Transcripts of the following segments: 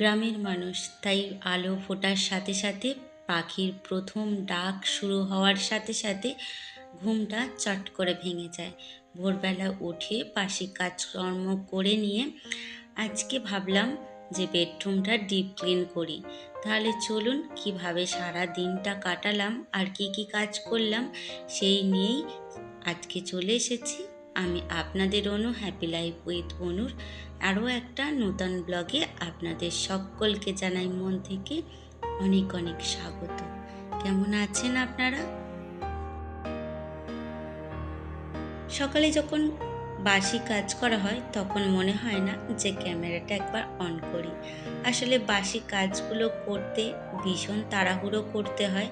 গ্রামের মানুষ, তাই আলো ফোটার সাথে সাথে পাখির প্রথম ডাক শুরু হওয়ার সাথে সাথে ঘুমটা চট করে ভেঙে যায়। ভোরবেলা উঠে পাশে কাজকর্ম করে নিয়ে আজকে ভাবলাম যে বেডরুমটা ডিপ ক্লিন করি। তাহলে চলুন কীভাবে সারা দিনটা কাটালাম আর কি কি কাজ করলাম সেই নিয়েই আজকে চলে এসেছি। আমি আপনাদের অনু হ্যাপি লাইফ উইথ অনুর আরও একটা নতুন ব্লগে আপনাদের সকলকে জানাই মন থেকে অনেক অনেক স্বাগত। কেমন আছেন আপনারা? সকালে যখন বাসি কাজ করা হয়, তখন মনে হয় না যে ক্যামেরাটা একবার অন করি। আসলে বাসি কাজগুলো করতে ভীষণ তাড়াহুড়ো করতে হয়।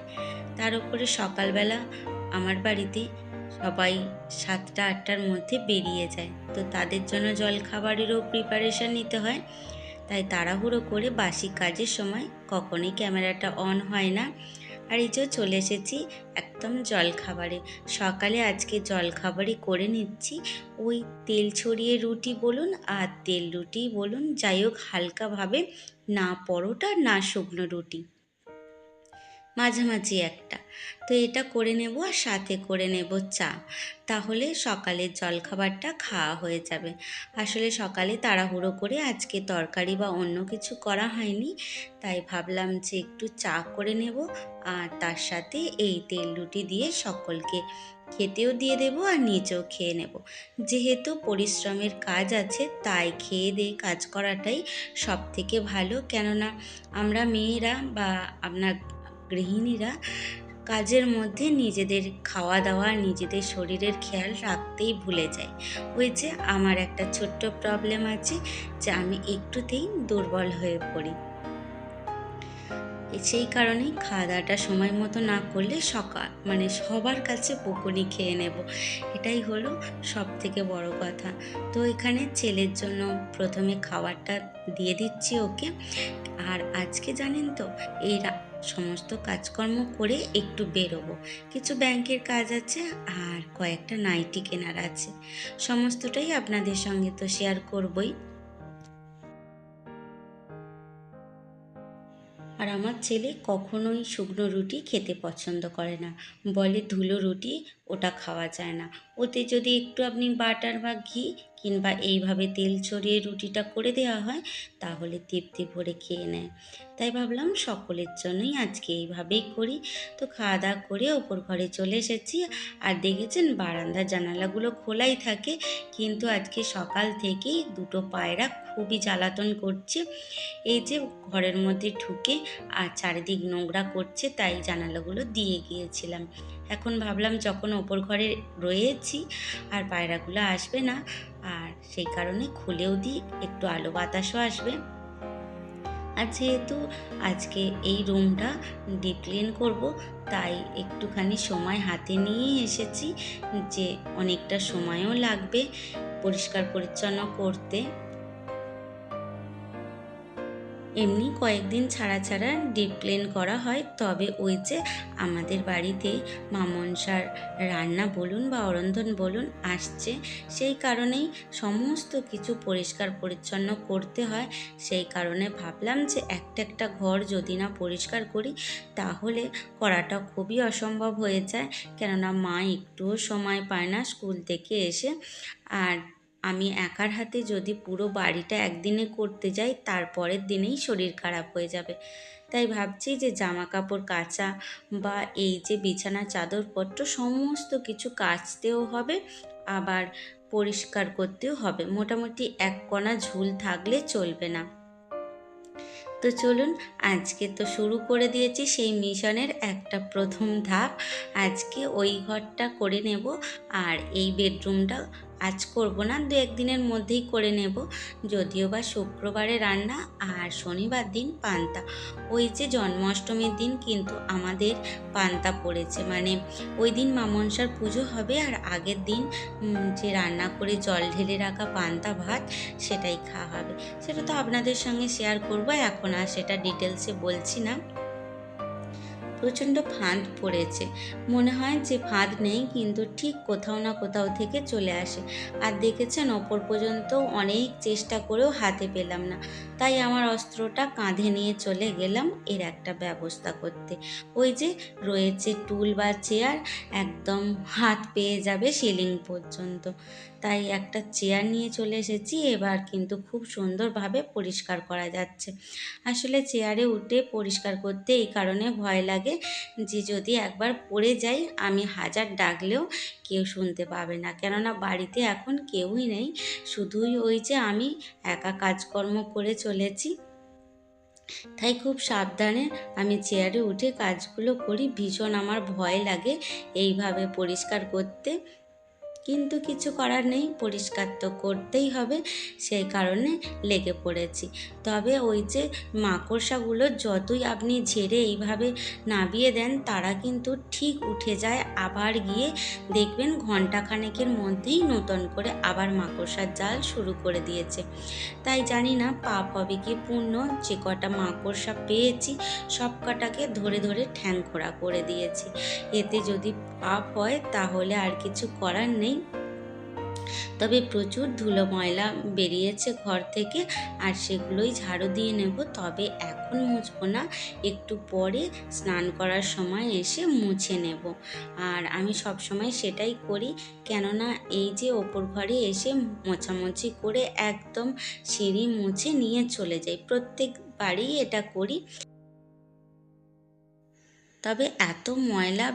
তার উপরে সকালবেলা আমার বাড়িতে সবাই সাতটা আটটার মধ্যে বেরিয়ে যায়। তো তাদের জন্য জলখাবারেরও প্রিপারেশান নিতে হয়। তাই তাড়াহুড়ো করে বাসি কাজের সময় কখনোই ক্যামেরাটা অন হয় না। আর এই যে চলে এসেছি একদম জলখাবারে। সকালে আজকে জলখাবারই করে নিচ্ছি। ওই তেল ছড়িয়ে রুটি বলুন আর তেল রুটি বলুন, যাই হোক হালকাভাবে না পরোটা, না শুকনো রুটি। মাঝামাঝি একটা। তো এটা করে নেব আর সাথে করে নেব চা। তাহলে সকালের জলখাবারটা খাওয়া হয়ে যাবে। আসলে সকালে তাড়াহুড়ো করে আজকে তরকারি বা অন্য কিছু করা হয়নি। তাই ভাবলাম যে একটু চা করে নেব আর তার সাথে এই তেল রুটি দিয়ে সকলকে খেতেও দিয়ে দেব আর নিজেও খেয়ে নেব। যেহেতু পরিশ্রমের কাজ আছে, তাই খেয়ে দিয়ে কাজ করাটাই সব থেকে ভালো। কেননা আমরা মেয়েরা বা আপনার গৃহিণীরা কাজের মধ্যে নিজেদের খাওয়া দাওয়া নিজেদের শরীরের খেয়াল রাখতেই ভুলে যায়। ওই যে আমার একটা ছোট্ট প্রবলেম আছে, যে আমি একটুতেই দুর্বল হয়ে পড়ি। সেই কারণেই খাওয়া দাওয়াটা সময় মতো না করলে সকাল মানে সবার কাছে বকুনি খেয়ে নেব। এটাই হলো সব থেকে বড় কথা। তো এখানে ছেলের জন্য প্রথমে খাবারটা দিয়ে দিচ্ছি ওকে। আর আজকে জানেন তো, এই সমস্ত কাজকর্ম করে একটু বেরোবো। কিছু ব্যাংকের কাজ আছে আর কয়েকটা নাইটি কেনার আছে। সমস্তটাই আপনাদের সঙ্গে তো শেয়ার করবই। আর আমার ছেলে কখনোই শুকনো রুটি খেতে পছন্দ করে না। বলে ধুলো রুটি, ওটা খাওয়া যায় না। ওতে যদি একটু আপনি বাটার বা ঘি কিংবা এইভাবে তেল ছড়িয়ে রুটিটা করে দেওয়া হয়, তাহলে তৃপ্তি ভরে খেয়ে নেয়। তাই ভাবলাম সকলের জন্যই আজকে এইভাবেই করি। তো খাওয়া দাওয়া করে ওপর ঘরে চলে এসেছি আর দেখেছেন বারান্দার জানালাগুলো খোলাই থাকে, কিন্তু আজকে সকাল থেকেই দুটো পায়রা খুবই জ্বালাতন করছে। এই যে ঘরের মধ্যে ঢুকে, আর চারিদিক নোংরা করছে, তাই জানালাগুলো দিয়ে গিয়েছিলাম। এখন ভাবলাম যখন ওপর ঘরে রয়েছি, আর পায়রাগুলো আসবে না, আর সেই কারণে খুলেও দিই, একটু আলো বাতাসও আসবে। আর যেহেতু আজকে এই রুমটা ডিপ ক্লিন করব, তাই একটুখানি সময় হাতে নিয়েই এসেছি যে অনেকটা সময়ও লাগবে পরিষ্কার পরিচ্ছন্ন করতে। এমনি কয়েকদিন ছাড়া ছাড়া ডিপ ক্লিন করা হয়। তবে ওই যে আমাদের বাড়িতে মামনসার রান্না বলুন বা অরন্ধন বলুন আসছে, সেই কারণেই সমস্ত কিছু পরিষ্কার পরিচ্ছন্ন করতে হয়। সেই কারণে ভাবলাম যে একটা একটা ঘর যদি না পরিষ্কার করি, তাহলে করাটা খুবই অসম্ভব হয়ে যায়। কেননা মা একটুও সময় পায় না স্কুল থেকে এসে। আর আমি একার হাতে যদি পুরো বাড়িটা একদিনে করতে যাই তারপরের দিনেই শরীর খারাপ হয়ে যাবে। তাই ভাবছি যে জামা কাপড় কাচা বা এই যে বিছানা, চাদরপত্র সমস্ত কিছু কাচতেও হবে, আবার পরিষ্কার করতেও হবে। মোটামুটি এক কণা ঝুল থাকলে চলবে না। তো চলুন, আজকে তো শুরু করে দিয়েছি সেই মিশনের একটা প্রথম ধাপ। আজকে ওই ঘরটা করে নেব আর এই বেডরুমটা আজ করব না, দু একদিনের মধ্যেই করে নেব। যদিও বা শুক্রবারে রান্না আর শনিবার দিন পান্তা। ওই যে জন্মাষ্টমীর দিন কিন্তু আমাদের পান্তা পড়েছে। মানে ওই দিন মামনসার পুজো হবে আর আগের দিন যে রান্না করে জল ঢেলে রাখা পান্তা ভাত সেটাই খাওয়া হবে। সেটা তো আপনাদের সঙ্গে শেয়ার করব, এখন আর সেটা ডিটেলসে বলছি না। প্রচণ্ড ফাঁদ পড়েছে। মনে হয় যে ফাঁদ নেই, কিন্তু ঠিক কোথাও না কোথাও থেকে চলে আসে। আর দেখেছেন অপর পর্যন্ত অনেক চেষ্টা করেও হাতে পেলাম না। তাই আমার অস্ত্রটা কাঁধে নিয়ে চলে গেলাম এর একটা ব্যবস্থা করতে। ওই যে রয়েছে টুল বা চেয়ার, একদম হাত পেয়ে যাবে সিলিং পর্যন্ত। তাই একটা চেয়ার নিয়ে চলে এসেছি। এবার কিন্তু খুব সুন্দরভাবে পরিষ্কার করা যাচ্ছে। আসলে চেয়ারে উঠে পরিষ্কার করতে এই কারণে ভয় লাগে যে যদি একবার পড়ে যাই, আমি হাজার ডাকলেও কেউ শুনতে পাবে না। কেননা বাড়িতে এখন কেউই নেই। শুধুই ওই যে আমি একা কাজকর্ম করে চলেছি। তাই খুব সাবধানে আমি চেয়ারে উঠে কাজগুলো করি। ভীষণ আমার ভয় লাগে এইভাবে পরিষ্কার করতে। কিন্তু কিছু করার নেই, পরিষ্কার তো করতেই হবে, সেই কারণে লেগে পড়েছি। তবে ওই যে মাকড়সাগুলো যতই আপনি ঝেড়ে এইভাবে নাবিয়ে দেন, তারা কিন্তু ঠিক উঠে যায়, আবার গিয়ে দেখবেন ঘন্টাখানেকের মধ্যেই নতুন করে আবার মাকড়সার জাল শুরু করে দিয়েছে। তাই জানি না পাপ হবে কি পূর্ণ যে কটা মাকড়সা পেয়েছি, সব কটাকে ধরে ধরে ঠ্যাং খোড়া করে দিয়েছি। এতে যদি পাপ হয়, তাহলে আর কিছু করার নেই তবে প্রচুর ধুলো ময়লা বেরিয়েছে ঘর থেকে আর সেগুলোই ঝাড়ু দিয়ে নেব। তবে এখন মুছবো না, একটু পরে স্নান করার সময় এসে মুছে নেব। আর আমি সব সময় সেটাই করি, কেননা এই যে ওপর ঘরে এসে মোছামুছি করে একদম সিঁড়ি মুছে নিয়ে চলে যাই। প্রত্যেক বাড়ি এটা করি। তবে এত ময়লা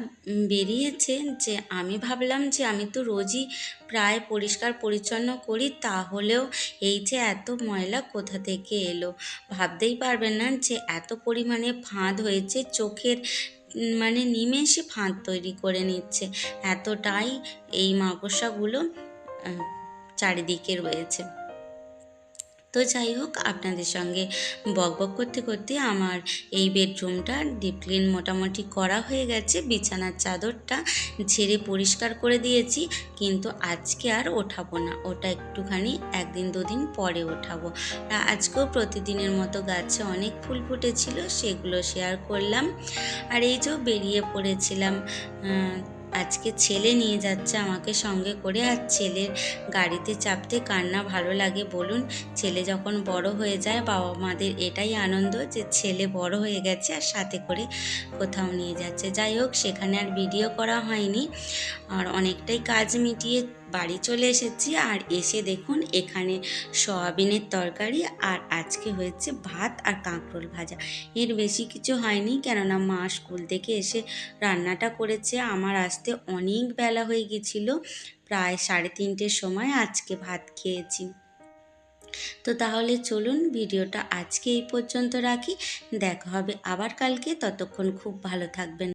বেরিয়েছে যে আমি ভাবলাম যে আমি তো রোজই প্রায় পরিষ্কার পরিচ্ছন্ন করি, তাহলেও এই যে এত ময়লা কোথা থেকে এলো? ভাবতেই পারবেন না যে এত পরিমাণে ফাঁদ হয়েছে, চোখের মানে নিমেষে ফাঁদ তৈরি করে নিচ্ছে। এতটাই এই মাকড়সাগুলো চারিদিকে রয়েছে। তো যাই হোক, আপনাদের সঙ্গে বক বক করতে করতে আমার এই বেডরুমটা ডিপ ক্লিন মোটামুটি করা হয়ে গেছে। বিছানার চাদরটা ঝেড়ে পরিষ্কার করে দিয়েছি, কিন্তু আজকে আর ওঠাবো না। ওটা একটুখানি একদিন দুদিন পরে ওঠাবো। আজকেও প্রতিদিনের মতো গাছে অনেক ফুল ফুটেছিল, সেগুলো শেয়ার করলাম। আর এই যে বেরিয়ে পড়েছিলাম আজকে ছেলে নিয়ে যাচ্ছে আমাকে সঙ্গে করে আর ছেলের গাড়িতে চাপতে কার না ভালো লাগে বলুন। ছেলে যখন বড় হয়ে যায় বাবা মাদের এটাই আনন্দ যে ছেলে বড় হয়ে গেছে আর সাথে করে কোথাও নিয়ে যাচ্ছে। যাই হোক, সেখানে আর ভিডিও করা হয়নি। আর অনেকটাই কাজ মিটিয়ে বাড়ি চলে এসেছি আর এসে দেখুন এখানে সয়াবিনের তরকারি আর আজকে হয়েছে ভাত আর কাঁকরোল ভাজা। এর বেশি কিছু হয়নি কেননা মা স্কুল থেকে এসে রান্নাটা করেছে। আমার আসতে অনেক বেলা হয়ে গেছিল প্রায় সাড়ে তিনটের সময় আজকে ভাত খেয়েছি। তো তাহলে চলুন ভিডিওটা আজকে এই পর্যন্ত রাখি। দেখা হবে আবার কালকে। ততক্ষণ খুব ভালো থাকবেন।